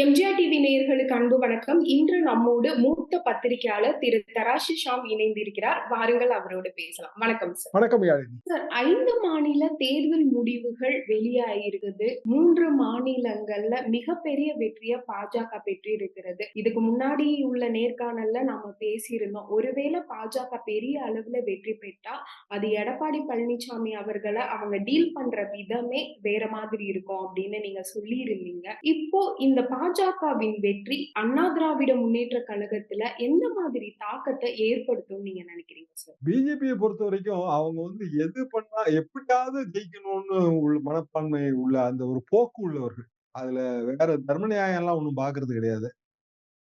MGR TV நேயர்களுக்கு அன்பு வணக்கம். இன்று நம்மோடு மூத்த பத்திரிகையாளர் திரு தராஷி ஷாம் இணைந்திருக்கிறார். வாருங்கள் அவரோடு பேசலாம். வணக்கம் சார் வணக்கம் சார் ஐந்து மாநில தேர்தல் முடிவுகள் வெளியாயிருக்குது மூன்று மாநிலங்கள்ல மிகப்பெரிய வெற்றியை பாஜக பெற்று இருக்கிறது இதுக்கு முன்னாடி உள்ள நேர்காணல்ல நாம பேசியிருந்தோம். ஒருவேளை பாஜக பெரிய அளவுல வெற்றி பெற்றா அது எடப்பாடி பழனிசாமி அவர்களை அவங்க டீல் பண்ற விதமே வேற மாதிரி இருக்கும் அப்படின்னு நீங்க சொல்லியிருந்தீங்க. இப்போ இந்த பாஜகவின் வெற்றி அண்ணா திராவிட முன்னேற்ற கழகத்துல எந்த மாதிரி தாக்கத்தை ஏற்படுத்தும் நீங்க நினைக்கிறீங்க சார் பிஜேபியை பொறுத்த வரைக்கும் அவங்க வந்து எது பண்ணா எப்படியாவது ஜெயிக்கணும்னு உள்ள மனப்பான்மை உள்ள அந்த ஒரு போக்கு உள்ளவர்கள். அதுல வேற தர்ம நியாயம் எல்லாம் ஒண்ணும் பாக்குறது கிடையாது.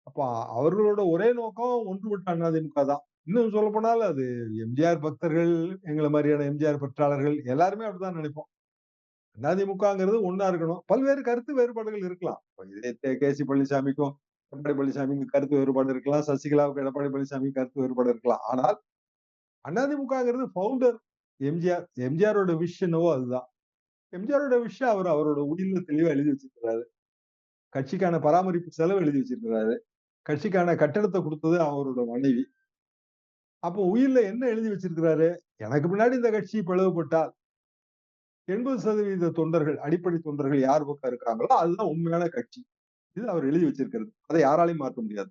அப்ப அவர்களோட ஒரே நோக்கம் ஒன்றுபட்ட அதிமுக தான். இன்னும் சொல்ல போனால் அது எம்ஜிஆர் பக்தர்கள் எங்களை மாதிரியான எம்ஜிஆர் பற்றாளர்கள் எல்லாருமே அப்படிதான் நினைப்போம். அதிமுகங்கிறது ஒன்னா இருக்கணும். பல்வேறு கருத்து வேறுபாடுகள் இருக்கலாம். இதே கே. சி. பழனிசாமிக்கும் எடப்பாடி பழனிசாமிக்கும் கருத்து வேறுபாடு இருக்கலாம். சசிகலாவுக்கு எடப்பாடி பழனிசாமி கருத்து வேறுபாடு இருக்கலாம். ஆனால் அதிமுகங்கிறது பவுண்டர் எம்ஜிஆர் எம்ஜிஆரோட விஷனவோ அதுதான். எம்ஜிஆரோட விஷயம் அவர் அவரோட உயிரில தெளிவா எழுதி வச்சிருக்கிறாரு. கட்சிக்கான பராமரிப்பு செலவு எழுதி வச்சிருக்கிறாரு. கட்சிக்கான கட்டடத்தை கொடுத்தது அவரோட மனைவி. அப்போ உயிர்ல என்ன எழுதி வச்சிருக்கிறாரு? எனக்கு முன்னாடி இந்த கட்சி பிளவுபட்டால் எண்பது சதவீத தொண்டர்கள் அடிப்படை தொண்டர்கள் யார் பக்கம் இருக்காங்களோ அதுதான் உண்மையான கட்சி. இது அவர் எழுதி வச்சிருக்கிறது. அதை யாராலையும் மாற்ற முடியாது.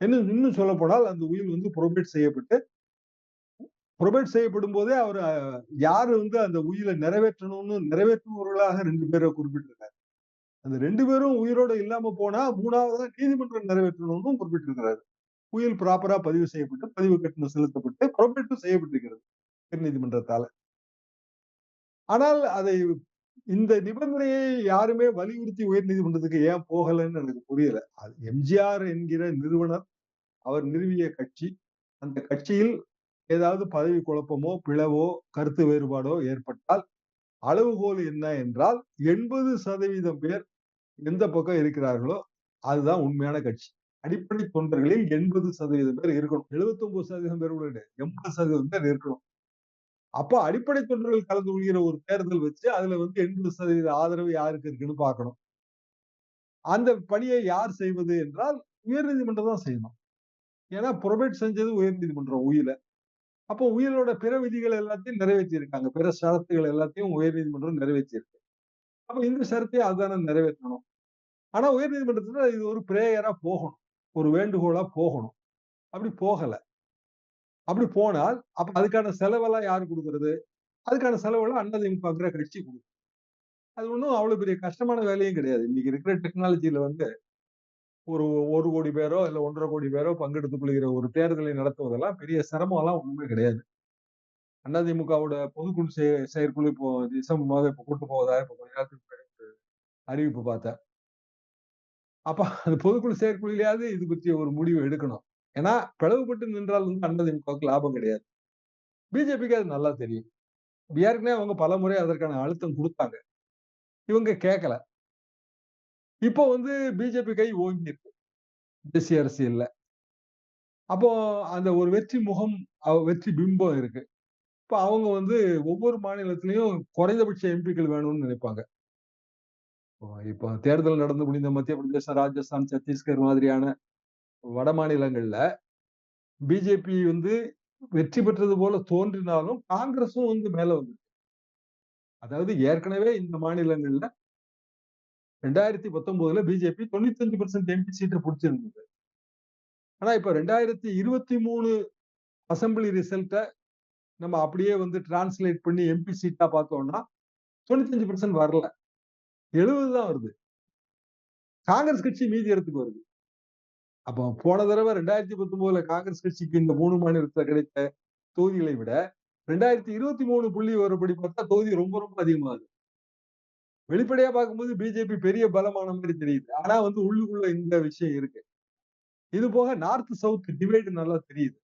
இன்னும் இன்னும் சொல்ல போனால் அந்த உயில் வந்து புரோபேட் செய்யப்பட்டு புரோபேட் செய்யப்படும் போதே அவர் யாரு வந்து அந்த உயிரை நிறைவேற்றணும்னு நிறைவேற்றுபவர்களாக ரெண்டு பேரை குறிப்பிட்டிருக்காரு. அந்த ரெண்டு பேரும் உயிரோட இல்லாம போனா மூணாவதா நீதிமன்றம் நிறைவேற்றணும்னு குறிப்பிட்டிருக்கிறாரு. உயில் ப்ராப்பரா பதிவு செய்யப்பட்டு பதிவு கட்டணம் செலுத்தப்பட்டு புரோபேட்டும் செய்யப்பட்டிருக்கிறது. உயர் நீதிமன்றத்தால ஆனால் அதை இந்த நிபந்தனையை யாருமே வலியுறுத்தி உயர் நீதிமன்றத்துக்கு ஏன் போகலன்னு எனக்கு புரியல. அது எம்ஜிஆர் என்கிற நிறுவனர் அவர் நிறுவிய கட்சி அந்த கட்சியில் ஏதாவது பதவி குழப்பமோ பிளவோ கருத்து வேறுபாடோ ஏற்பட்டால் அளவுகோல் என்ன என்றால் எண்பது சதவீதம் பேர் எந்த பக்கம் இருக்கிறார்களோ அதுதான் உண்மையான கட்சி. அடிப்படை தொண்டர்களில் எண்பது சதவீதம் பேர் இருக்கணும். எழுபத்தி ஒன்பது சதவீதம் பேர் கூட எண்பது சதவீதம் பேர் இருக்கணும். அப்போ அடிப்படை தொண்டர்கள் கலந்து கொள்கிற ஒரு தேர்தல் வச்சு அதுல வந்து எண்பது சதவீத ஆதரவு யாருக்கு இருக்குன்னு பார்க்கணும். அந்த பணியை யார் செய்வது என்றால் உயர்நீதிமன்றம் தான் செய்யணும். ஏன்னா புரொபேட் செஞ்சது உயர்நீதிமன்றம் உயில. அப்போ உயிரோட பிற விதிகள் எல்லாத்தையும் நிறைவேற்றியிருக்காங்க. பிற சரத்துகள் எல்லாத்தையும் உயர்நீதிமன்றம் நிறைவேற்றியிருக்கு. அப்போ இந்த சரத்தையும் அதுதானே நிறைவேற்றணும். ஆனா உயர்நீதிமன்றத்துல இது ஒரு பிரேயரா போகணும். ஒரு வேண்டுகோளா போகணும். அப்படி போகல. அப்படி போனால் அப்ப அதுக்கான செலவெல்லாம் யாரு கொடுக்கறது? அதுக்கான செலவெல்லாம் அண்ணதிமுகங்கிற கட்சி கொடுக்கும். அது ஒன்றும் அவ்வளவு பெரிய கஷ்டமான வேலையும் கிடையாது. இன்னைக்கு இருக்கிற டெக்னாலஜியில வந்து ஒரு ஒரு கோடி பேரோ இல்ல ஒன்றரை கோடி பேரோ பங்கெடுத்துக் கொள்கிற ஒரு தேர்தலை நடத்துவதெல்லாம் பெரிய சிரமம் எல்லாம் ஒண்ணுமே கிடையாது. அதிமுகவோட பொதுக்குழு செயற்குழு இப்போ டிசம்பர் மாதம் இப்போ கூட்டு போவதா இப்போ கொஞ்ச நேரத்துக்கு அறிவிப்பு பார்த்தேன். அப்ப அந்த பொதுக்குழு செயற்குழுலையாவது இது பற்றிய ஒரு முடிவு எடுக்கணும். ஏன்னா பிளவுபட்டு நின்றால் வந்து அதிமுகவுக்கு லாபம் கிடையாது. பிஜேபிக்கு அது நல்லா தெரியும். ஏற்கனவே அவங்க பல முறை அதற்கான அழுத்தம் கொடுத்தாங்க. இவங்க கேட்கல இப்போ வந்து பிஜேபி கை ஓங்கி இருக்கு. தேசிய அரசியல்ல. அப்போ அந்த ஒரு வெற்றி முகம் வெற்றி பிம்பம் இருக்கு. இப்போ அவங்க வந்து ஒவ்வொரு மாநிலத்திலையும் குறைந்தபட்ச எம்பிக்கள் வேணும்னு நினைப்பாங்க. இப்போ தேர்தல் நடந்து முடிந்த மத்திய பிரதேசம் ராஜஸ்தான் சத்தீஸ்கர் மாதிரியான வட மாநிலங்கள்ல பிஜேபி வந்து வெற்றி பெற்றது போல தோன்றினாலும் காங்கிரஸும் வந்து மேல வந்து அதாவது ஏற்கனவே இந்த மாநிலங்கள்ல ரெண்டாயிரத்தி பத்தொன்பதுல பிஜேபி தொண்ணூத்தி அஞ்சு பர்சன்ட் எம்பி சீட்டை பிடிச்சிருந்தது. ஆனா இப்ப ரெண்டாயிரத்தி இருபத்தி மூணு அசம்பிளி ரிசல்ட்டை நம்ம அப்படியே வந்து டிரான்ஸ்லேட் பண்ணி எம்பி சீட்டா பார்த்தோம்னா தொண்ணூத்தஞ்சு பர்சன்ட் வரல. எழுபது தான் வருது. காங்கிரஸ் கட்சி மீதி இடத்துக்கு வருது. அப்போ போன தடவை ரெண்டாயிரத்தி பத்தொன்பதுல காங்கிரஸ் கட்சிக்கு இந்த மூணு மாநிலத்துல கிடைத்த தொகுதிகளை விட ரெண்டாயிரத்தி இருபத்தி மூணு புள்ளி ஒருபடி பார்த்தா தொகுதி ரொம்ப ரொம்ப அதிகமாகுது. வெளிப்படையா பார்க்கும்போது பிஜேபி பெரிய பலமான மாதிரி தெரியுது. ஆனா வந்து உள்ளுக்குள்ள இந்த விஷயம் இருக்கு. இது போக நார்த் சவுத் டிவைடு நல்லா தெரியுது.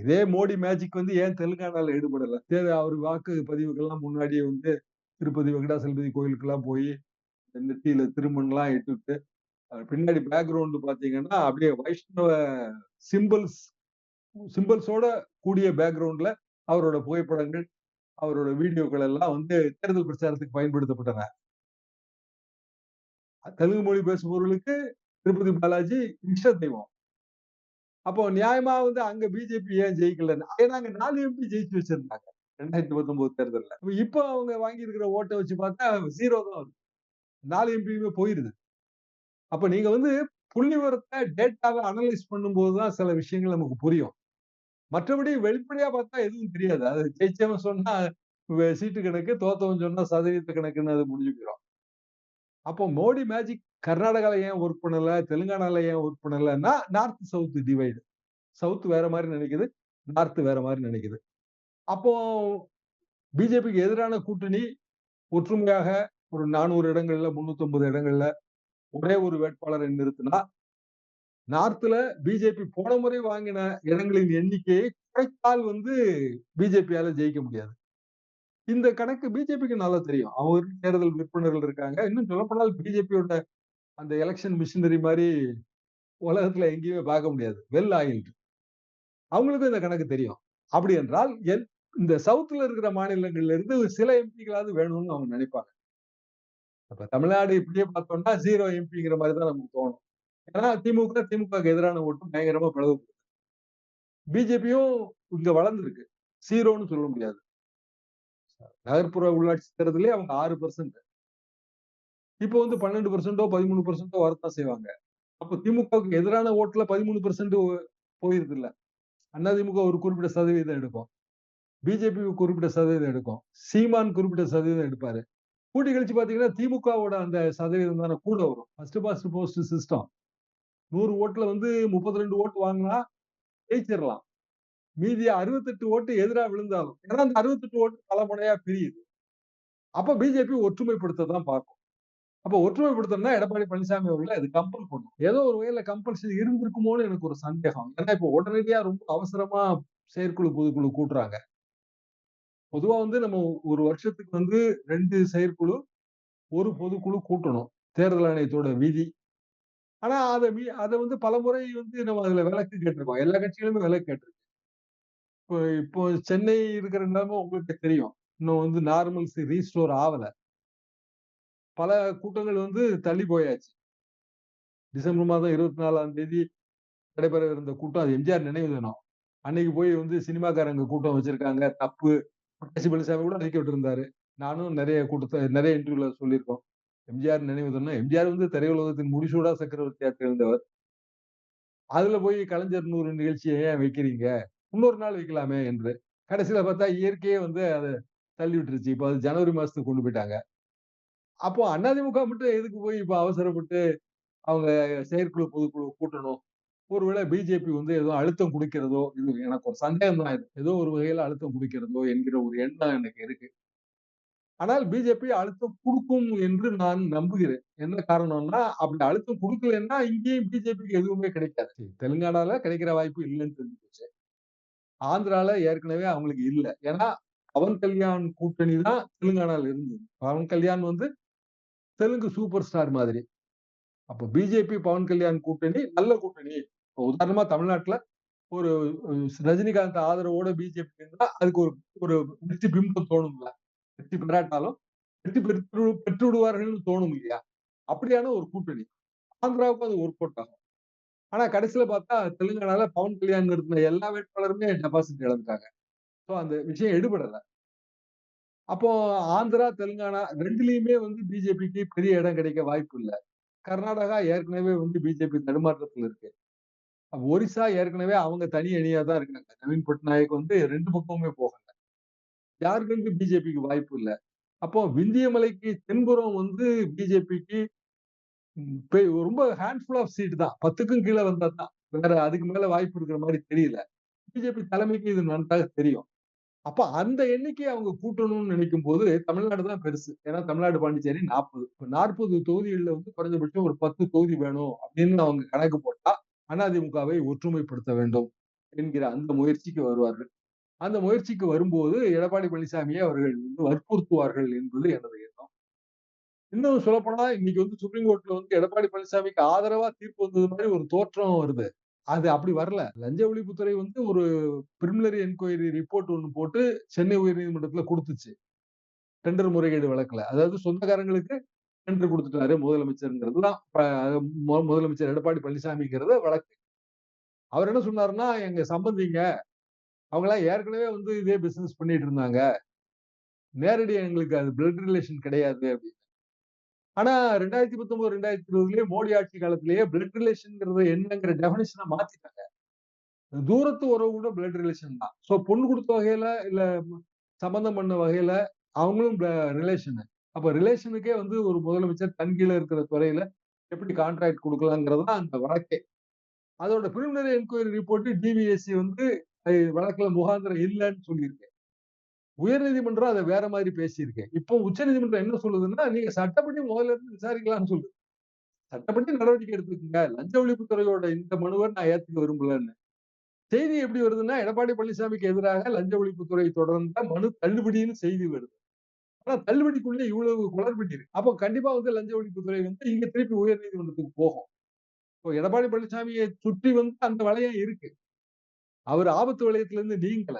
இதே மோடி மேஜிக் வந்து ஏன் தெலுங்கானால ஈடுபடல? அவர் வாக்கு பதிவுக்கெல்லாம் முன்னாடியே வந்து திருப்பதி வெங்கடாசலபதி கோயிலுக்கெல்லாம் போய் நெத்தியில திருமண்லாம் இட்டுட்டு பின்னாடி பேக்ரவுண்டு பாத்தீங்கன்னா அப்படியே வைஷ்ணவ சிம்பிள்ஸ் சிம்பிள்ஸோட கூடிய பேக்ரவுண்ட்ல அவரோட புகைப்படங்கள் அவரோட வீடியோக்கள் எல்லாம் வந்து தேர்தல் பிரச்சாரத்துக்கு பயன்படுத்தப்பட்டன தெலுங்கு மொழி பேசுபவர்களுக்கு திருப்பதி பாலாஜி இஷ்ட தெய்வம். அப்போ நியாயமா வந்து அங்க பிஜேபி ஏன் ஜெயிக்கலன்னு. ஏன்னா அங்க நாலு எம்பி ஜெயிச்சு வச்சிருந்தாங்க. ரெண்டாயிரத்தி பத்தொன்பது தேர்தலில் இப்போ அவங்க வாங்கி இருக்கிற வச்சு பார்த்தா ஜீரோ தான் வருது. நாலு எம்பியுமே போயிருது. அப்ப நீங்க வந்து புள்ளிவிவரத்த டேட்டாவை அனலைஸ் பண்ணும்போது தான் சில விஷயங்கள் நமக்கு புரியும். மற்றபடி வெளிப்படையா பார்த்தா எதுவும் தெரியாது. அது ஜெயிச்சவன் சொன்னா சீட்டு கணக்கு, தோத்தவன் சொன்னா சதவீத கணக்குன்னு அது முடிஞ்சுக்கிறோம் அப்போ மோடி மேஜிக் கர்நாடகால ஏன் ஒர்க் பண்ணல? தெலுங்கானால ஏன் ஒர்க் பண்ணலன்னா, நார்த் சவுத் டிவைடு. சவுத் வேற மாதிரி நினைக்குது. நார்த் வேற மாதிரி நினைக்குது. அப்போ பிஜேபிக்கு எதிரான கூட்டணி ஒற்றுமையாக ஒரு 400 இடங்கள்ல, 350 இடங்கள்ல ஒரே ஒரு வேட்பாளரை நிறுத்தினா, நார்த்ல பிஜேபி போன முறை வாங்கின இடங்களின் எண்ணிக்கையை குறைத்தால் வந்து பிஜேபியால ஜெயிக்க முடியாது. இந்த கணக்கு பிஜேபிக்கு நல்லா தெரியும். அவங்களுக்கு தேர்தல் விற்பனர்கள் இருக்காங்க. இன்னும் சொல்லப்போனால் பிஜேபியோட அந்த எலெக்ஷன் மிஷினரி மாதிரி உலகத்துல எங்கேயுமே பார்க்க முடியாது. Well oiled. அவங்களுக்கும் இந்த கணக்கு தெரியும். அப்படி என்றால் என் இந்த சவுத்ல இருக்கிற மாநிலங்கள்ல இருந்து சில எம்பிக்களாவது வேணும்னு அவங்க நினைப்பாங்க. அப்ப தமிழ்நாடு இப்படியே பார்த்தோம்னா ஜீரோ எம்பிங்கிற மாதிரி தான் நமக்கு தோணும். ஏன்னா திமுக, திமுகவுக்கு எதிரான ஓட்டு பயங்கரமா பிளவுபடுது. பிஜேபியும் இங்க வளர்ந்துருக்கு சீரோன்னு சொல்ல முடியாது. நகர்ப்புற உள்ளாட்சி தேர்தலே அவங்க 6% இப்போ வந்து 12%ஓ, 13%ஓ வரத்தான் செய்வாங்க. அப்ப திமுகவுக்கு எதிரான ஓட்டுல பதிமூணு பர்சன்ட் போயிருது இல்ல அதிமுக ஒரு குறிப்பிட்ட சதவீதம் எடுக்கும். பிஜேபி குறிப்பிட்ட சதவீதம் எடுக்கும். சீமான் குறிப்பிட்ட சதவீதம் எடுப்பாரு. கூட்டி கழிச்சு பார்த்தீங்கன்னா, திமுகவோட அந்த சதவீதம் தானே கூட வரும். First past post system. நூறு ஓட்டுல வந்து 32 ஓட்டு வாங்கினா ஜெயிச்சிடலாம் மீதி 68 ஓட்டு எதிரா விழுந்தாலும். ஏன்னா அந்த 68 ஓட்டு தலைமுறையா பிரியுது. அப்ப பிஜேபி ஒற்றுமைப்படுத்த தான் பார்க்கும். அப்ப ஒற்றுமைப்படுத்தணும்னா எடப்பாடி பழனிசாமி அவர்கள அது கம்பல் பண்ணும். ஏதோ ஒரு வகையில கம்பல்ஷன் இருந்திருக்குமோன்னு எனக்கு ஒரு சந்தேகம். ஏன்னா இப்போ உடனடியா ரொம்ப அவசரமா செயற்குழு, பொதுக்குழு கூட்டுறாங்க. பொதுவா வந்து நம்ம ஒரு வருஷத்துக்கு வந்து 2 செயற்குழு, 1 பொதுக்குழு கூட்டணும். தேர்தல் ஆணையத்தோட விதி. ஆனா அத மீ அத வந்து பலமுறை வந்து நம்ம அதுல விலக்கு கேட்டிருக்கோம். எல்லா கட்சிகளுமே விலக்கு கேட்டிருக்கு. இப்போ இப்போ சென்னை இருக்கிற நிலைமை உங்களுக்கு தெரியும். இன்னும் வந்து நார்மல்சி ரீஸ்டோர் ஆவல. பல கூட்டங்கள் வந்து தள்ளி போயாச்சு. டிசம்பர் மாதம் 24ஆம் தேதி நடைபெற இருந்த கூட்டம் அது எம்ஜிஆர் நினைவு தினம். அன்னைக்கு போய் வந்து சினிமாக்காரங்க கூட்டம் வச்சிருக்காங்க. தப்பு. புரட்சி பழனிசாமி கூட அறிக்கை விட்டுருந்தாரு நானும் நிறைய கூட்டத்தை நிறைய இன்டர்வியூல சொல்லியிருக்கோம். எம்ஜிஆர் நினைவு எம்ஜிஆர் வந்து திரையுலகத்தின் முடிசூடா சக்கரவர்த்தியாக திகழ்ந்தவர். அதுல போய் கலைஞர் நூறு நிகழ்ச்சியை ஏன் வைக்கிறீங்க? இன்னொரு நாள் வைக்கலாமே என்று. கடைசியில பார்த்தா இயற்கையே வந்து அதை தள்ளி விட்டுருச்சு. இப்ப அது ஜனவரி மாசத்துக்கு கொண்டு போயிட்டாங்க. அப்போ அதிமுக மட்டும் எதுக்கு போய் இப்போ அவசரப்பட்டு அவங்க செயற்குழு, பொதுக்குழு கூட்டணும்? ஒருவேளை பிஜேபி வந்து ஏதோ அழுத்தம் குடுக்கிறதோ, இது எனக்கு ஒரு சந்தேகம் தான் இது. ஏதோ ஒரு வகையில அழுத்தம் குடுக்கிறதோ என்கிற ஒரு எண்ணம் எனக்கு இருக்கு. ஆனால் பிஜேபி அழுத்தம் குடுக்கும் என்று நான் நம்புகிறேன். என்ன காரணம்னா, அப்படி அழுத்தம் குடுக்கலன்னா இங்கேயும் பிஜேபிக்கு எதுவுமே கிடைக்காது. தெலுங்கானால கிடைக்கிற வாய்ப்பு இல்லன்னு தெரிஞ்சு போச்சு. ஆந்திரால ஏற்கனவே அவங்களுக்கு இல்ல. ஏன்னா பவன் கல்யாண் கூட்டணி தான் தெலுங்கானால இருந்தது. பவன் கல்யாண் வந்து தெலுங்கு சூப்பர் ஸ்டார் மாதிரி. அப்ப பிஜேபி பவன் கல்யாண் கூட்டணி நல்ல கூட்டணி. இப்போ உதாரணமா தமிழ்நாட்டுல ஒரு ரஜினிகாந்த் ஆதரவோட பிஜேபி இருந்தா அதுக்கு ஒரு ஒரு வெற்றி பிம்பம் தோணும்ல. வெற்றி பெறாட்டாலும் வெற்றி பெற்று பெற்று விடுவார்கள்னு தோணும் இல்லையா? அப்படியான ஒரு கூட்டணி. ஆந்திராவுக்கும் அது ஒர்க் அவுட் ஆகும். ஆனா கடைசியில பார்த்தா தெலுங்கானால பவன் கல்யாண் இருந்த எல்லா வேட்பாளருமே டெபாசிட் இழந்துட்டாங்க. சோ அந்த விஷயம் எடுபடல. அப்போ ஆந்திரா, தெலுங்கானா ரெண்டுலயுமே வந்து பிஜேபிக்கு பெரிய இடம் கிடைக்க வாய்ப்பு இல்ல. கர்நாடகா ஏற்கனவே வந்து பிஜேபி தடுமாற்றத்துல இருக்கு. ஒரிசா ஏற்கனவே அவங்க தனி அணியா தான் இருக்காங்க. நவீன் பட்நாயக் வந்து ரெண்டு பக்கமுமே போகல. ஜார்க்கண்ட் பிஜேபிக்கு வாய்ப்பு இல்லை அப்போ விந்தியமலைக்கு தென்புறம் வந்து பிஜேபிக்கு ரொம்ப ஹேண்ட்ஃபுல் ஆஃப் சீட் தான். பத்துக்கும் கீழே வந்தா தான். வேற அதுக்கு மேல வாய்ப்பு இருக்கிற மாதிரி தெரியல. பிஜேபி தலைமைக்கு இது நன்றாக தெரியும். அப்ப அந்த எண்ணிக்கையை அவங்க கூட்டணும்னு நினைக்கும்போது, தமிழ்நாடு தான் பெருசு. ஏன்னா தமிழ்நாடு, பாண்டிச்சேரி 40. இப்ப 40 தொகுதிகள்ல வந்து குறைஞ்சபட்சம் ஒரு 10 தொகுதி வேணும் அப்படின்னு அவங்க கணக்கு போட்டா, அதிமுகவை ஒற்றுமைப்படுத்த வேண்டும் என்கிற அந்த முயற்சிக்கு வருவார்கள். அந்த முயற்சிக்கு வரும்போது எடப்பாடி பழனிசாமியை அவர்கள் வந்து வற்புறுத்துவார்கள் என்பது எனது எண்ணம். இன்னும் சொல்லப்போனா இன்னைக்கு வந்து சுப்ரீம் கோர்ட்ல வந்து எடப்பாடி பழனிசாமிக்கு ஆதரவா தீர்ப்பு வந்தது மாதிரி ஒரு தோற்றம் வருது. அது அப்படி வரல. லஞ்ச ஒழிப்புத்துறை வந்து ஒரு பிரிமினரி என்கொயரி ரிப்போர்ட் ஒன்று போட்டு சென்னை உயர்நீதிமன்றத்தில் கொடுத்துச்சு டெண்டர் முறைகேடு வழக்குல. அதாவது சொந்தக்காரங்களுக்கு டெண்டர் கொடுத்துட்டாரு முதலமைச்சர்ங்கிறது தான் முதலமைச்சர் எடப்பாடி பழனிசாமிங்கிறத வழக்கு. அவர் என்ன சொன்னாருன்னா, எங்க சம்பந்திங்க, அவங்களாம் ஏற்கனவே வந்து இதே பிசினஸ் பண்ணிட்டு இருந்தாங்க. நேரடி எங்களுக்கு அது பிளட் ரிலேஷன் கிடையாது அப்படின்னு. ஆனா 2019, 2020லயே மோடி ஆட்சி காலத்திலேயே பிளட் ரிலேஷன்ங்கிறது என்னங்கிற டெபினேஷனை மாத்திட்டாங்க. தூரத்து உறவு கூட பிளட் ரிலேஷன் தான். சோ பொண்ணு கொடுத்த வகையில, இல்ல சம்பந்தம் பண்ண வகையில அவங்களும் ரிலேஷனு. அப்ப ரிலேஷனுக்கே வந்து ஒரு முதலமைச்சர் தன்கீழ இருக்கிற துறையில எப்படி கான்ட்ராக்ட் கொடுக்கலாங்கிறது தான் அந்த வழக்கே. அதோட பிரிமினரி என்கொயரி ரிப்போர்ட் டிவிஎஸ்சி வந்து வழக்குல முகாந்திரம் சொல்லியிருக்கேன் உயர் உயர்நீதிமன்றம் அத வேற மாதிரி பேசியிருக்கு. இப்போ உச்சநீதிமன்றம் என்ன சொல்லுதுன்னா, நீங்க சட்டப்படி முதல்ல இருந்து விசாரிக்கலாம்னு சொல்லுது. சட்டப்படி நடவடிக்கை எடுத்துக்கோங்க லஞ்ச ஒழிப்புத்துறையோட இந்த மனுவ நான் ஏத்துக்க விரும்பலன்னு. செய்தி எப்படி வருதுன்னா, எடப்பாடி பழனிசாமிக்கு எதிராக லஞ்ச ஒழிப்புத்துறை தொடர்ந்த மனு தள்ளுபடின்னு செய்தி வருது. ஆனா தள்ளுபடிக்குள்ள இவ்வளவு குளறுபடி இருக்கு. அப்போ கண்டிப்பா வந்து லஞ்ச ஒழிப்புத்துறை வந்து இங்க திருப்பி உயர்நீதிமன்றத்துக்கு போகும். இப்போ எடப்பாடி பழனிசாமியை சுற்றி வந்து அந்த வளையம் இருக்கு. அவர் ஆபத்து வளையத்திலிருந்து நீங்கல.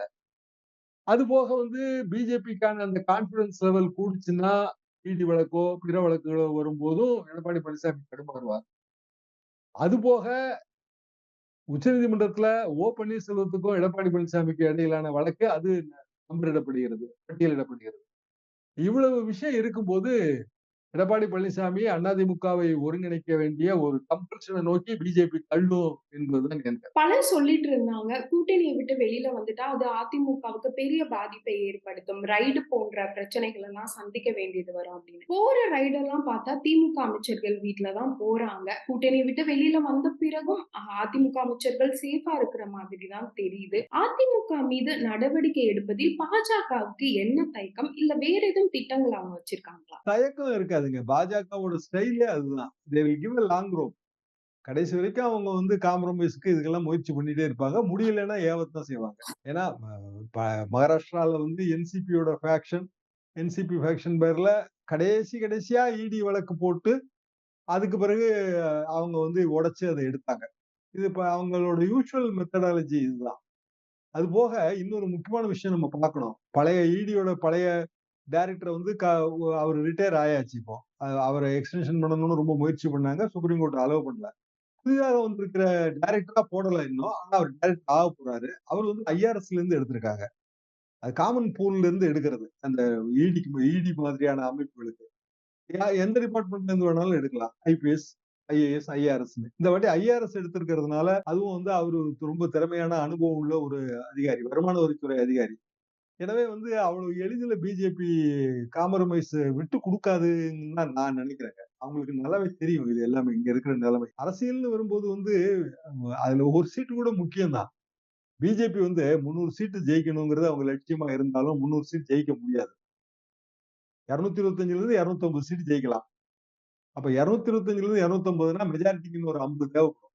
அது போக வந்து பிஜேபிக்கான அந்த கான்ஃபிடன்ஸ் லெவல் கூடுச்சுன்னா, இடி வழக்கோ, பிற வழக்குகளோ வரும்போதும் எடப்பாடி பழனிசாமி தடுமாறுவார். அதுபோக உச்சநீதிமன்றத்துல ஓ. பன்னீர்செல்வத்துக்கும், எடப்பாடி பழனிசாமிக்கும் இடையிலான வழக்கு அது நம்பரிடப்படுகிறது, பட்டியலிடப்படுகிறது. இவ்வளவு விஷயம் இருக்கும்போது, எடப்பாடி பழனிசாமி அதிமுகவை ஒருங்கிணைக்க வேண்டிய ஒரு கம்பல்ஷன நோக்கி பிஜேபி தள்ளும் என்பதுதான். பலர் சொல்லிட்டு இருந்தாங்க, கூட்டணிய விட்டு வெளியில வந்துட்டா அது அதிமுகவுக்கு பெரிய பாதிப்பை ஏற்படுத்தும். ரைடு போன்ற பிரச்சனைகள் எல்லாம் சந்திக்க வேண்டியது வரும் அப்படின்னு. போற ரைடு எல்லாம் பார்த்தா திமுக அமைச்சர்கள் வீட்ல தான் போறாங்க. கூட்டணிய விட்டு வெளியில வந்த பிறகும் அதிமுக அமைச்சர்கள் சேஃபா இருக்கிற மாதிரி தான் தெரியுது. அதிமுக மீது நடவடிக்கை எடுப்பதில் பாஜகவுக்கு என்ன தயக்கம்? இல்ல வேற எதுவும் திட்டங்கள் அவங்க வச்சிருக்காங்களா? தயக்கம் கிடையாதுங்க பாஜகவோட ஸ்டைலே அதுதான். They will give a long rope. கடைசி வரைக்கும் அவங்க வந்து காம்ப்ரமைஸ்க்கு இதுக்கெல்லாம் முயற்சி பண்ணிட்டே இருப்பாங்க. முடியலன்னா ஏவத்தான் செய்வாங்க. ஏன்னா ம மகாராஷ்டிரால வந்து என்சிபியோட ஃபேக்ஷன், என்சிபி ஃபேக்ஷன் பேர்ல கடைசி கடைசியா இடி வழக்கு போட்டு, அதுக்கு பிறகு அவங்க வந்து உடைச்சு அதை எடுத்தாங்க. இது இப்ப அவங்களோட யூஸ்வல் மெத்தடாலஜி இதுதான். அது போக இன்னொரு முக்கியமான விஷயம் நம்ம பார்க்கணும். பழைய ஈடியோட பழைய டைரக்டர் வந்து க அவரு ரிட்டையர் ஆயாச்சு இப்போ. அவரை எக்ஸ்டென்ஷன் பண்ணணும்னு ரொம்ப முயற்சி பண்ணாங்க. சுப்ரீம் கோர்ட் அலோவ் பண்ணல. புதிதாக வந்திருக்கிற டைரக்டரா போடல இன்னும். ஆனா அவர் டைரக்டர் ஆகப் போறாரு. அவர் வந்து ஐஆர்எஸ்ல இருந்து எடுத்திருக்காங்க. அது காமன் பூல்ல இருந்து எடுக்கிறது. அந்த இடிக்கு இடி மாதிரியான அமைப்புகளுக்கு. எந்த டிபார்ட்மெண்ட்ல இருந்து வேணாலும் எடுக்கலாம். ஐபிஎஸ், ஐஏஎஸ், ஐஆர்எஸ்ன்னு. இந்த வாட்டி ஐஆர்எஸ் எடுத்திருக்கிறதுனால, அதுவும் வந்து அவரு ரொம்ப திறமையான அனுபவம் உள்ள ஒரு அதிகாரி. வருமான வரித்துறை அதிகாரி. எனவே வந்து அவ்வளவு எளிதில் பிஜேபி காம்ப்ரமைஸ் விட்டு கொடுக்காதுன்னு தான் நான் நினைக்கிறேங்க. அவங்களுக்கு நல்லாவே தெரியும் இது எல்லாமே இங்க இருக்கிற நிலைமை. அரசியல்னு வரும்போது வந்து அதுல ஒரு சீட்டு கூட முக்கியம்தான் பிஜேபி வந்து 300 சீட்டு ஜெயிக்கணுங்கிறது அவங்க லட்சியமா இருந்தாலும் 300 சீட் ஜெயிக்க முடியாது. 225லிருந்து 250 சீட் ஜெயிக்கலாம். அப்ப 225லிருந்து 250னா ஐம்பதுனா மெஜாரிட்டிக்குன்னு ஒரு 50 தேவைப்படும்.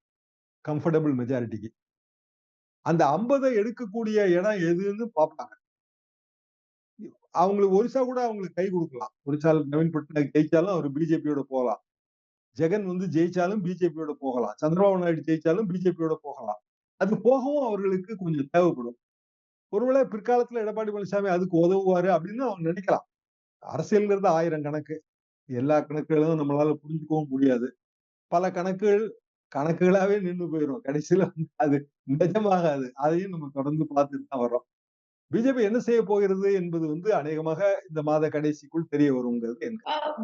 கம்ஃபர்டபுள் மெஜாரிட்டிக்கு. அந்த 50 எடுக்கக்கூடிய இடம் எதுன்னு பார்ப்பாங்க. அவங்களுக்கு ஒரிசா கூட அவங்களுக்கு கை கொடுக்கலாம் ஒரிசால நவீன் பட்நாயக் ஜெயிச்சாலும் அவர் பிஜேபியோட போகலாம் ஜெகன் வந்து ஜெயிச்சாலும் பிஜேபியோட போகலாம். சந்திரபாபு நாயுடு ஜெயிச்சாலும் பிஜேபியோட போகலாம். அது போகவும் அவர்களுக்கு கொஞ்சம் தேவைப்படும். ஒருவேளை பிற்காலத்துல எடப்பாடி பழனிசாமி அதுக்கு உதவுவாரு அப்படின்னு அவங்க நினைக்கலாம். அரசியல்ங்கிறது ஆயிரம் கணக்கு. எல்லா கணக்குகளும் நம்மளால புரிஞ்சுக்கவும் முடியாது. பல கணக்குகள் கணக்குகளாவே நின்னு போயிரும். கடைசியில வந்து அது நிஜமாகாது. அதையும் நம்ம தொடர்ந்து பார்த்துட்டு தான் வர்றோம். பிஜேபி என்ன செய்ய போகிறது என்பது வந்து அநேகமாக இந்த மாத கடைசிக்குள் தெரிய வருங்கிறது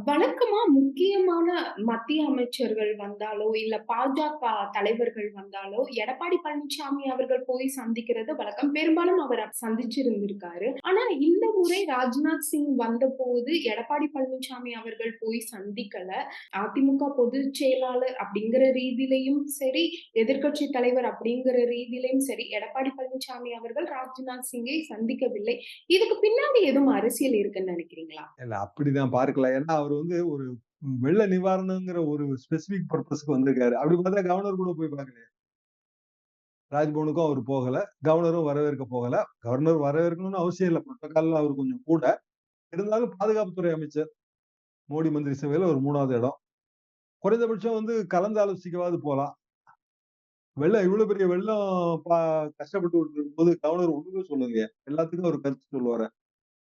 வழக்கமா முக்கியமான மத்திய அமைச்சர்கள் வந்தாலோ, இல்ல பாஜக தலைவர்கள் வந்தாலோ, எடப்பாடி பழனிசாமி அவர்கள் போய் சந்திக்கிறது வழக்கம். பெரும்பாலும் அவர் சந்திச்சிருந்திருக்காரு. ஆனா இந்த முறை ராஜ்நாத் சிங் வந்த போது எடப்பாடி பழனிசாமி அவர்கள் போய் சந்திக்கல. அதிமுக பொதுச் செயலாளர் அப்படிங்கிற ரீதியிலையும் சரி, எதிர்க்கட்சி தலைவர் அப்படிங்கிற ரீதியிலையும் சரி, எடப்பாடி பழனிசாமி அவர்கள் ராஜ்நாத் சிங்கை சந்திக்கவில்லை. இதுக்கு பின்னாடி எதுவும் அரசியல் இருக்குன்னு நினைக்கிறீங்களா? இல்ல அப்படிதான் பார்க்கல ஏன்னா அவர் வந்து ஒரு வெள்ள நிவாரணம்ங்கிற ஒரு ஸ்பெசிபிக் பர்பஸ்க்கு வந்திருக்காரு. அப்படி பார்த்தா கவர்னர் கூட போய் பார்க்கலையே. ராஜ்பவனுக்கும் அவர் போகல. கவர்னரும் வரவேற்க போகல. கவர்னர் வரவேற்கணும்னு அவசியம் இல்ல. புரோட்டோகால்ல அவர் கொஞ்சம் கூட. இருந்தாலும் பாதுகாப்புத்துறை அமைச்சர். மோடி மந்திரி சபையில ஒரு மூணாவது இடம். குறைந்தபட்சம் வந்து கலந்து ஆலோசிக்கவாது போகலாம் வெள்ளம் இவ்வளவு பெரிய வெள்ளம் கஷ்டப்பட்டு கஷ்டப்பட்டுட்டு இருக்கும்போது கவர்னர் ஒண்ணுமே சொல்லலையே. எல்லாத்துக்கும் அவர் கருத்து சொல்லுவாரு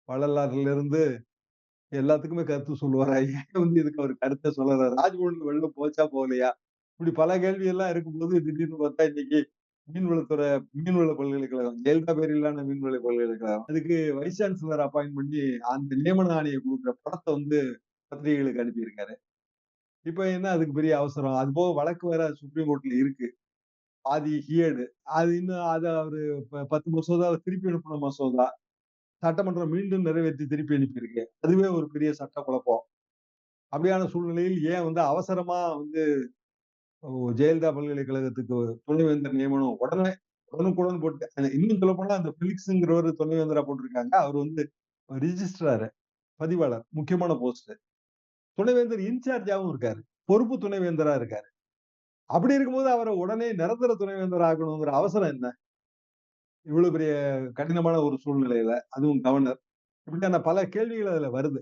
வள்ளலாறுல இருந்து எல்லாத்துக்குமே கருத்து சொல்லுவாரா? ஏன் வந்து இதுக்கு அவர் கருத்தை சொல்லல? ராஜ்பவன்ல வெள்ளம் போச்சா போகலையா? இப்படி பல கேள்வி எல்லாம் இருக்கும்போது திடீர்னு பார்த்தா இன்னைக்கு மீன்வளத்துறை மீன்வள பல்கலைக்கழகம். ஜெயலலிதா பேரிலான மீன்வள பல்கலைக்கழகம். அதுக்கு வைஸ் சான்சலர் அப்பாயிண்ட் பண்ணி அந்த நியமன ஆணைய குடுக்குற படத்தை வந்து பத்திரிகைகளுக்கு அனுப்பியிருக்காரு. இப்ப என்ன அதுக்கு பெரிய அவசரம்? அது போக வழக்கு வேற சுப்ரீம் கோர்ட்ல இருக்கு. பாதி ஹியடு அது இன்னும் அத அவரு பத்து மசோதா திருப்பி அனுப்பின மசோதா. சட்டமன்றம் மீண்டும் நிறைவேற்றி திருப்பி அனுப்பியிருக்கு. அதுவே ஒரு பெரிய சட்ட குழப்பம். அப்படியான சூழ்நிலையில் ஏன் வந்து அவசரமா வந்து ஜெயலலிதா பல்கலைக்கழகத்துக்கு துணைவேந்தர் நியமனம் உடனே உடனுக்குடன் போட்டு இன்னும் சொல்லப்போனா அந்த பிலிக்ஸுங்கிறவர் துணைவேந்தரா போட்டிருக்காங்க. அவர் வந்து ரிஜிஸ்ட்ராரு பதிவாளர். முக்கியமான போஸ்ட். துணைவேந்தர் இன்சார்ஜாவும் இருக்காரு. பொறுப்பு துணைவேந்தரா இருக்காரு. அப்படி இருக்கும்போது அவரை உடனே நிரந்தர துணைவேந்தர் ஆகணுங்கிற அவசரம் என்ன? இவ்வளவு பெரிய கடினமான ஒரு சூழ்நிலையில, அதுவும் கவர்னர். இப்படியான பல கேள்விகள் அதுல வருது.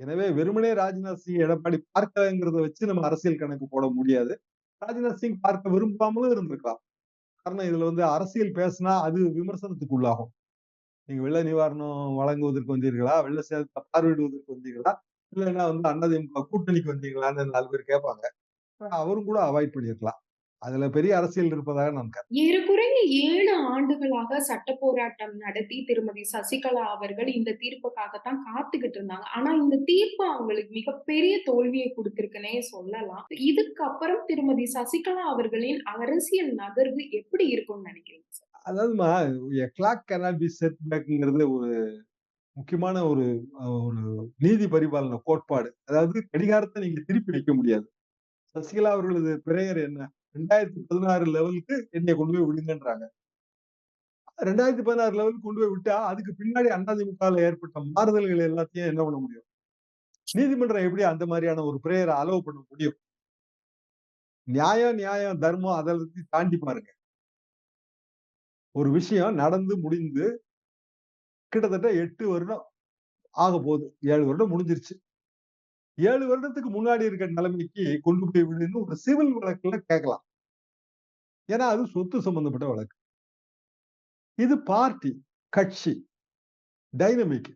எனவே வெறுமனே ராஜ்நாத் சிங், எடப்பாடி பார்க்கலங்கிறத வச்சு நம்ம அரசியல் கணக்கு போட முடியாது. ராஜ்நாத் சிங் பார்க்க விரும்பாமலும் இருந்திருக்கலாம். காரணம் இதுல வந்து அரசியல் பேசினா அது விமர்சனத்துக்கு உள்ளாகும். நீங்க வெள்ள நிவாரணம் வழங்குவதற்கு வந்தீர்களா? வெள்ள சேதத்தை பார்வையிடுவதற்கு வந்தீர்களா? இல்லன்னா வந்து அதிமுக கூட்டணிக்கு வந்தீங்களான்னு நாலு பேர் கேட்பாங்க. அவரும் கூட அவாய்ட் பண்ணியிருக்கலாம். அதுல பெரிய அரசியல் இருப்பதாக நான். ஏறக்குறைய 7 ஆண்டுகளாக சட்ட போராட்டம் நடத்தி திருமதி சசிகலா அவர்கள் இந்த தீர்ப்புக்காக தான் காத்துக்கிட்டு இருந்தாங்க. ஆனா இந்த தீர்ப்பு அவங்களுக்கு மிகப்பெரிய தோல்வியை குடுத்திருக்குன்னே சொல்லலாம். இதுக்கப்புறம் திருமதி சசிகலா அவர்களின் அரசியல் நகர்வு எப்படி இருக்கும்னு நினைக்கிறீங்க? அதாவதுமா a clock cannot be set பேக்ங்கிறது ஒரு முக்கியமான ஒரு ஒரு நீதி பரிபாலன கோட்பாடு. அதாவது கடிகாரத்த நீங்க திருப்பி வைக்க முடியாது. சசிகலா அவர்களது பிரேயர் என்ன? 2016 லெவலுக்கு என்னை கொண்டு போய் விடுங்கன்றாங்க. 2016 லெவலுக்கு கொண்டு போய் விட்டா, அதுக்கு பின்னாடி அதிமுகவில் ஏற்பட்ட மாறுதல்கள் எல்லாத்தையும் என்ன பண்ண முடியும்? நீதிமன்றம் எப்படி அந்த மாதிரியான ஒரு பிரேயர அலோவ் பண்ண முடியும்? நியாயம், நியாயம், தர்மம் அதெல்லாத்தையும் தாண்டி பாருங்க. ஒரு விஷயம் நடந்து முடிந்து கிட்டத்தட்ட எட்டு வருடம் ஆக போகுது ஏழு வருடம் முடிஞ்சிருச்சு. ஏழு வருடத்துக்கு முன்னாடி இருக்கிற நிலைமைக்கு கொண்டு போய் விடுன்னு ஒரு சிவில் வழக்குல கேட்கலாம். ஏன்னா, அது சொத்து சம்பந்தப்பட்ட வழக்கு. இது பார்ட்டி, கட்சி, டைனமிக்.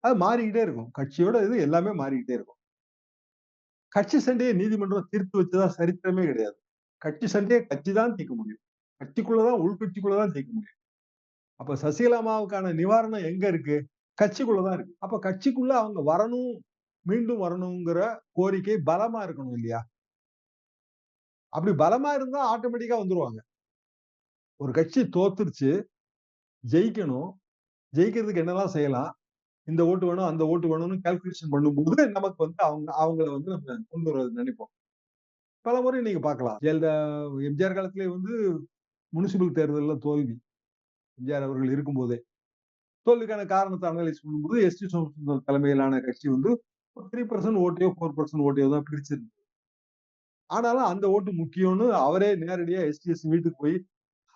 அது மாறிக்கிட்டே இருக்கும். கட்சியோட இது எல்லாமே மாறிக்கிட்டே இருக்கும். கட்சி சண்டையை நீதிமன்றம் தீர்த்து வச்சதா சரித்திரமே கிடையாது. கட்சி சண்டையை கட்சி தான் தீர்க்க முடியும். கட்சிக்குள்ளதான் உள்கட்சிக்குள்ளதான் தீர்க்க முடியும். அப்ப சசிகலாமாவுக்கான நிவாரணம் எங்க இருக்கு? கட்சிக்குள்ளதான் இருக்கு. அப்ப கட்சிக்குள்ள அவங்க வரணும், மீண்டும் வரணுங்கிற கோரிக்கை பலமா இருக்கணும் இல்லையா? அப்படி பலமா இருந்தா ஆட்டோமேட்டிக்கா வந்துருவாங்க. ஒரு கட்சி தோத்துருச்சு, ஜெயிக்கணும். ஜெயிக்கிறதுக்கு என்னலாம் செய்யலாம்? இந்த ஓட்டு வேணும், அந்த ஓட்டு வேணும்னு கால்குலேஷன் பண்ணும்போது நமக்கு வந்து அவங்க அவங்கள வந்து நம்ம கொண்டு வர்றது நினைப்போம். பல முறை நீங்க பார்க்கலாம். ஜெயலலிதா எம்ஜிஆர் காலத்திலே வந்து முனிசிபல் தேர்தல்ல தோல்வி. எம்ஜிஆர் அவர்கள் இருக்கும்போதே. தோல்விக்கான காரணத்தை அனலைஸ் பண்ணும்போது எஸ்.டி. சோமசுந்தர் தலைமையிலான கட்சி வந்து த்ரீ பர்சன்ட் ஓட்டையோ, ஃபோர் பர்சன்ட் ஓட்டையோ தான் பிடிச்சிருந்தது. ஆனாலும் அந்த ஓட்டு முக்கியம்னு அவரே நேரடியா எஸ்டிஎஸ் வீட்டுக்கு போய்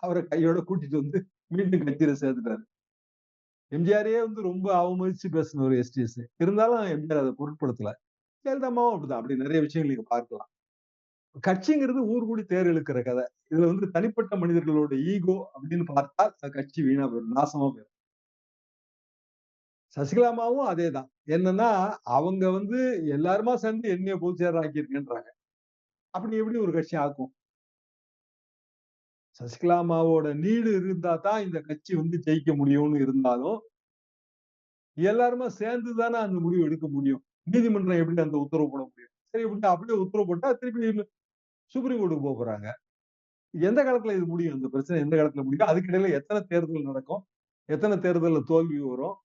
அவரை கையோட கூட்டிட்டு வந்து மீண்டும் கட்சியில சேர்த்துட்டாரு. எம்ஜிஆரையே வந்து ரொம்ப அவமதிச்சு பேசினவர் எஸ்டிஎஸ். இருந்தாலும் எம்ஜிஆர் அத பொருட்படுத்தல. ஜெயலலிதா அம்மாவும் அப்படிதான். அப்படி நிறைய விஷயங்கள் நீங்க பார்க்கலாம். கட்சிங்கிறது ஊர் கூடி தேர் இழுக்கிற கதை. இதுல வந்து தனிப்பட்ட மனிதர்களோட ஈகோ அப்படின்னு பார்த்தா கட்சி வீணா போயிடும் நாசமா போயிடும் சசிகலா அம்மாவும் அதேதான். என்னன்னா, அவங்க வந்து எல்லாருமா சேர்ந்து என்னைய பொதுச் செயலர் ஆக்கியிருக்கேன்றாங்க. அப்படி எப்படி ஒரு கட்சி ஆக்கும்? சசிகலா அம்மாவோட நீடு இருந்தா தான் இந்த கட்சி வந்து ஜெயிக்க முடியும்னு இருந்தாலும், எல்லாருமா சேர்ந்து தானே அந்த முடிவு எடுக்க முடியும். நீதிமன்றம் எப்படி அந்த உத்தரவு போட முடியும்? சரி இப்படி அப்படியே உத்தரவு போட்டா திருப்பி சுப்ரீம் கோர்ட்டுக்கு போக போறாங்க. எந்த காலத்துல இது முடியும்? இந்த பிரச்சனை எந்த காலத்துல முடியும்? அதுக்கிடையில எத்தனை தேர்தல் நடக்கும்? எத்தனை தேர்தலில் தோல்வி வரும்?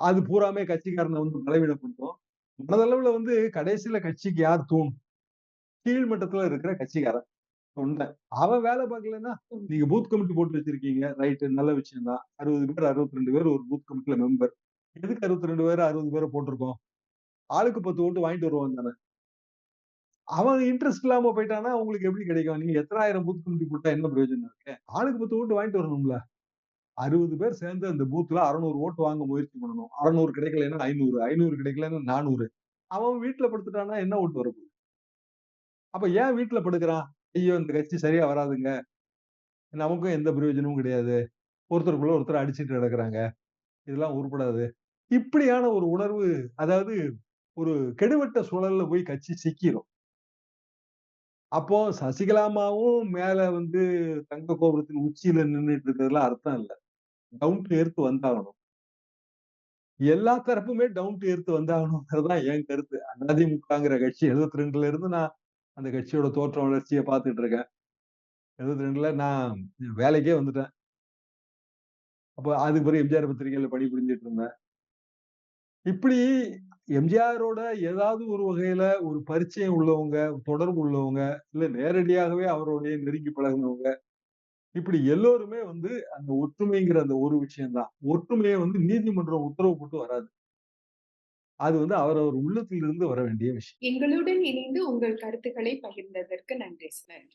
அது பூராமே கட்சிக்காரனை வந்து பலவீனப்படுத்தும். மனதளவுல வந்து கடைசியில கட்சிக்கு யார் தூண்? கீழ்மட்டத்துல இருக்கிற கட்சிக்காரன். உண்மை அவன் வேலை பார்க்கலன்னா, நீங்க பூத் கமிட்டி போட்டு வச்சிருக்கீங்க. ரைட்டு நல்ல விஷயம் தான். 60 பேர், 62 பேர் ஒரு பூத் கமிட்டில மெம்பர். எதுக்கு 62 பேர், அறுபது பேரை போட்டிருக்கோம்? ஆளுக்கு 10 ஓட்டு வாங்கிட்டு வருவான் தானே. அவன் இன்ட்ரெஸ்ட் இல்லாம போயிட்டான்னா, உங்களுக்கு எப்படி கிடைக்கும்? நீங்க எத்தனாயிரம் பூத் கமிட்டி போட்டா என்ன பிரயோஜனம் இருக்கு? ஆளுக்கு 10 ஓட்டு வாங்கிட்டு வரணும்ல. 60 பேர் சேர்ந்து அந்த பூத்துல அறநூறு ஓட்டு வாங்க முயற்சி பண்ணணும். 600 கிடைக்கலன்னா ஐநூறு ஐநூறு கிடைக்கலன்னா 400. அவன் வீட்டுல படுத்துட்டான்னா என்ன ஓட்டு வரப்போகுது? அப்ப ஏன் வீட்டுல படுக்கிறான் ஐயோ! இந்த கட்சி சரியா வராதுங்க. நமக்கும் எந்த பிரயோஜனமும் கிடையாது. ஒருத்தருக்குள்ள ஒருத்தர் அடிச்சுட்டு கிடக்குறாங்க. இதெல்லாம் உருப்படாது. இப்படியான ஒரு உணர்வு அதாவது ஒரு கெடுவட்ட சூழல்ல போய் கட்சி சிக்கிரும். அப்போ சசிகலாமாவும் மேல வந்து தங்க கோபுரத்தின் உச்சியில நின்னுட்டு இருக்கிறதுல அர்த்தம் இல்ல. டவுன் டு எர்த் வந்தாகணும். எல்லா தரப்புமே டவுன் டூ எர்த் வந்தாகணுங்கிறதுதான் என் கருத்து. அதிமுகங்கிற கட்சி 72ல இருந்து நான் அந்த கட்சியோட தோற்றம் வளர்ச்சிய பார்த்துட்டு இருக்கேன். 72ல நான் வேலைக்கே வந்துட்டேன். அப்போ அதுக்கு பிறகு எம்ஜிஆர் பத்திரிகையில பணிபுரிஞ்சுட்டு இருந்தேன். இப்படி எம்ஜிஆரோட ஏதாவது ஒரு வகையில ஒரு பரிச்சயம் உள்ளவங்க, தொடர்பு உள்ளவங்க, இல்ல நேரடியாகவே அவருடைய நெருங்கி பழகுனவங்க, இப்படி எல்லோருமே வந்து அந்த ஒற்றுமைங்கிற அந்த ஒரு விஷயம்தான் ஒற்றுமையை வந்து நீதிமன்றம் உத்தரவு போட்டு வராது. அது வந்து அவரவர் உள்ளத்திலிருந்து வர வேண்டிய விஷயம். எங்களுடன் இணைந்து உங்கள் கருத்துக்களை பகிர்ந்ததற்கு நன்றி சார்.